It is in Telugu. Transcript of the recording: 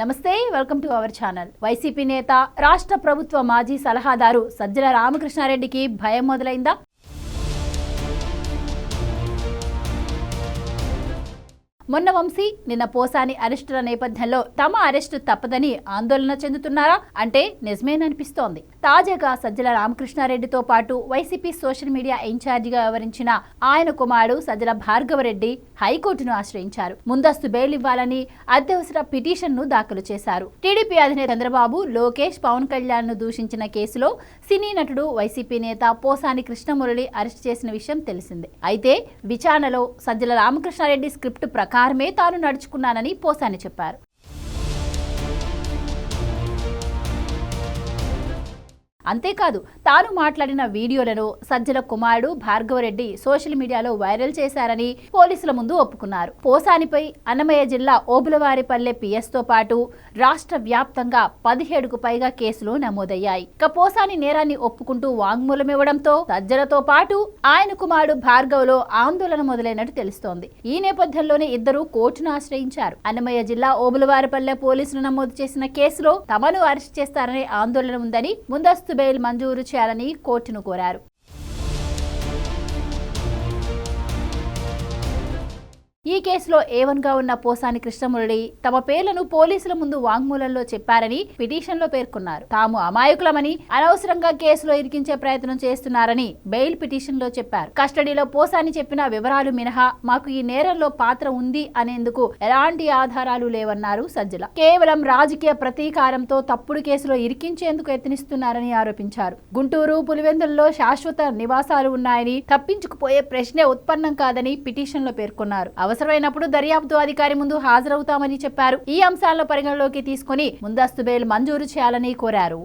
నమస్తే welcome to our channel. YCP నేత రాష్ట్ర ప్రభుత్వ మాజీ సలహాదారు సజ్జల రామకృష్ణారెడ్డికి భయం మొదలైందా? మొన్న వంశీ నిన్న పోసాని అరెస్టుల నేపథ్యంలో తమ అరెస్టు తప్పదని ఆందోళన చెందుతున్నారా అంటే నిజమేననిపిస్తోంది. తాజాగా సజ్జల రామకృష్ణారెడ్డితో పాటు వైసీపీ సోషల్ మీడియా ఇన్ఛార్జిగా వ్యవహరించిన ఆయన కుమారుడు సజ్జల భార్గవరెడ్డి హైకోర్టును ఆశ్రయించారు. ముందస్తు బెయిల్ ఇవ్వాలని అత్యవసర పిటిషన్ను దాఖలు చేశారు. టీడీపీ అధినేత చంద్రబాబు లోకేష్ పవన్ కళ్యాణ్ను దూషించిన కేసులో సినీ నటుడు వైసీపీ నేత పోసాని కృష్ణమురళి అరెస్ట్ చేసిన విషయం తెలిసిందే. అయితే విచారణలో సజ్జల రామకృష్ణారెడ్డి స్క్రిప్ట్ ప్రకారం కారమే తాను నడుచుకున్నానని పోసాని చెప్పారు. అంతేకాదు తాను మాట్లాడిన వీడియోలను సజ్జల కుమారుడు భార్గవరెడ్డి సోషల్ మీడియాలో వైరల్ చేశారని పోలీసుల ముందు ఒప్పుకున్నారు. పోసానిపై అన్నమయ్య జిల్లా ఓబులవారిపల్లె పిఎస్తో పాటు రాష్ట్ర వ్యాప్తంగా పదిహేడుకు పైగా కేసులు నమోదయ్యాయి. ఇక పోసాని నేరాన్ని ఒప్పుకుంటూ వాంగ్మూలమివ్వడంతో సజ్జలతో పాటు ఆయన కుమారుడు భార్గవ్లో ఆందోళన మొదలైనట్టు తెలుస్తోంది. ఈ నేపథ్యంలోనే ఇద్దరు కోర్టును ఆశ్రయించారు. అన్నమయ్య జిల్లా ఓబులవారిపల్లె పోలీసులు నమోదు చేసిన కేసులో తమను అరెస్ట్ చేస్తారనే ఆందోళన ఉందని ముందస్తు బెయిల్ మంజూరు చేయాలని కోర్టును కోరారు. ఈ కేసులో ఏవన్గా ఉన్న పోసాని కృష్ణమురళి తమ పేర్లను పోలీసుల ముందు వాంగ్మూలంలో చెప్పారని పిటిషన్లో పేర్కొన్నారు. తాము అమాయకులమని అనవసరంగా కేసులో ఇరికించే ప్రయత్నం చేస్తున్నారని బెయిల్ పిటిషన్లో చెప్పారు. కస్టడీలో పోసాని చెప్పిన వివరాలు మినహా మాకు ఈ నేరంలో పాత్ర ఉంది అనేందుకు ఎలాంటి ఆధారాలు లేవన్నారు సజ్జల. కేవలం రాజకీయ ప్రతీకారంతో తప్పుడు కేసులో ఇరికించేందుకు యత్నిస్తున్నారని ఆరోపించారు. గుంటూరు పులివెందుల్లో శాశ్వత నివాసాలు ఉన్నాయని తప్పించుకుపోయే ప్రశ్నే ఉత్పన్నం కాదని పిటిషన్లో పేర్కొన్నారు అవసరమైనప్పుడు దర్యాప్తు అధికారి ముందు హాజరవుతామని చెప్పారు. ఈ అంశాలను పరిగణలోకి తీసుకుని ముందస్తు బెయిల్ మంజూరు చేయాలని కోరారు.